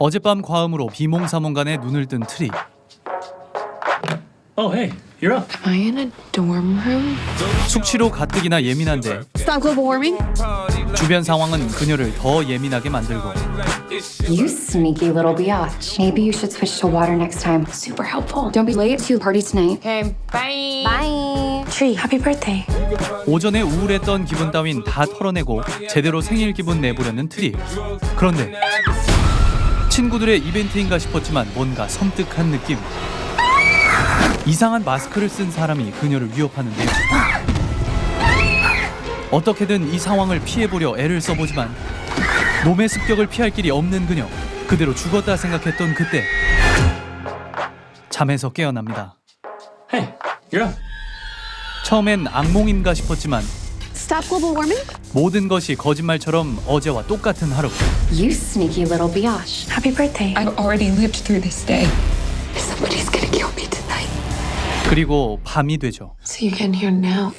어젯밤 과음으로 비몽사몽간에 눈을 뜬 트리. Oh, hey, you're up. Am I in a dorm room? 숙취로 가뜩이나 예민한데 Stop global warming? 주변 상황은 그녀를 더 예민하게 만들고 You sneaky little biatch. Maybe you should switch to water next time. Super helpful. Don't be late to the party tonight. Okay, bye. Bye. Tree, happy birthday. 오전에 우울했던 기분 따윈 다 털어내고 제대로 생일 기분 내보려는 트리. 그런데 친구들의 이벤트인가 싶었지만 뭔가 섬뜩한 느낌. 이상한 마스크를 쓴 사람이 그녀를 위협하는데요. 어떻게든 이 상황을 피해보려 애를 써보지만 놈의 습격을 피할 길이 없는 그녀. 그대로 죽었다 생각했던 그때 잠에서 깨어납니다. Hey, you're up. 처음엔 악몽인가 싶었지만 Stop global warming? 모든 것이 거짓말처럼 어제와 똑같은 하루. You sneaky little biatch. Happy birthday. I've already lived through this day. Somebody's gonna kill me tonight. 그리고 밤이 되죠. So you can hear now.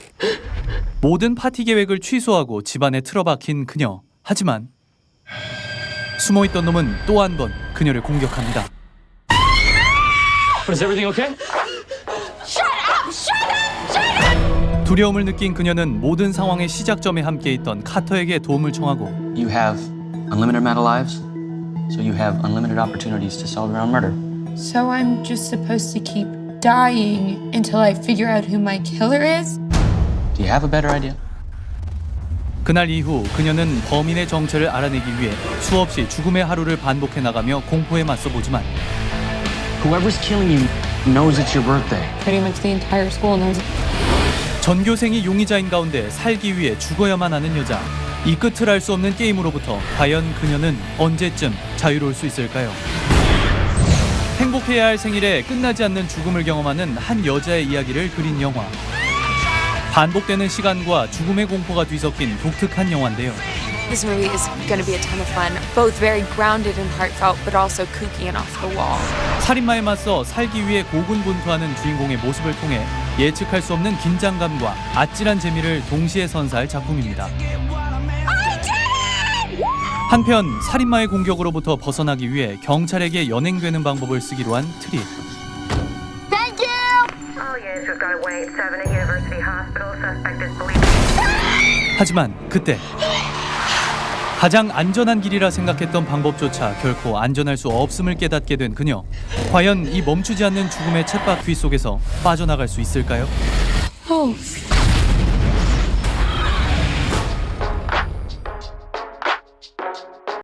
모든 파티 계획을 취소하고 집안에 틀어박힌 그녀. 하지만 숨어있던 놈은 또 한 번 그녀를 공격합니다. Is everything okay? 두려움을 느낀 그녀는 모든 상황의 시작점에 함께 있던 카터에게 도움을 청하고 You have unlimited amount of lives, so you have unlimited opportunities to solve your own murder. So I'm just supposed to keep dying until I figure out who my killer is? Do you have a better idea? 그날 이후 그녀는 범인의 정체를 알아내기 위해 수없이 죽음의 하루를 반복해 나가며 공포에 맞서보지만 Whoever's killing you knows it's your birthday. Pretty much the entire school knows. 전교생이 용의자인 가운데 살기 위해 죽어야만 하는 여자. 이 끝을 알 수 없는 게임으로부터 과연 그녀는 언제쯤 자유로울 수 있을까요? 행복해야 할 생일에 끝나지 않는 죽음을 경험하는 한 여자의 이야기를 그린 영화. 반복되는 시간과 죽음의 공포가 뒤섞인 독특한 영화인데요. This movie is going to be a ton of fun, both very grounded and heartfelt, but also kooky and off the wall. 살인마에 맞서 살기 위해 고군분투하는 주인공의 모습을 통해 예측할 수 없는 긴장감과 아찔한 재미를 동시에 선사할 작품입니다. 한편 살인마의 공격으로부터 벗어나기 위해 경찰에게 연행되는 방법을 쓰기로 한 트리. All units, we've got a 187 at University Hospital. Suspect is believed. 하지만 그때 가장 안전한 길이라 생각했던 방법조차 결코 안전할 수 없음을 깨닫게 된 그녀. 과연 이 멈추지 않는 죽음의 쳇바퀴 속에서 빠져나갈 수 있을까요? Oh,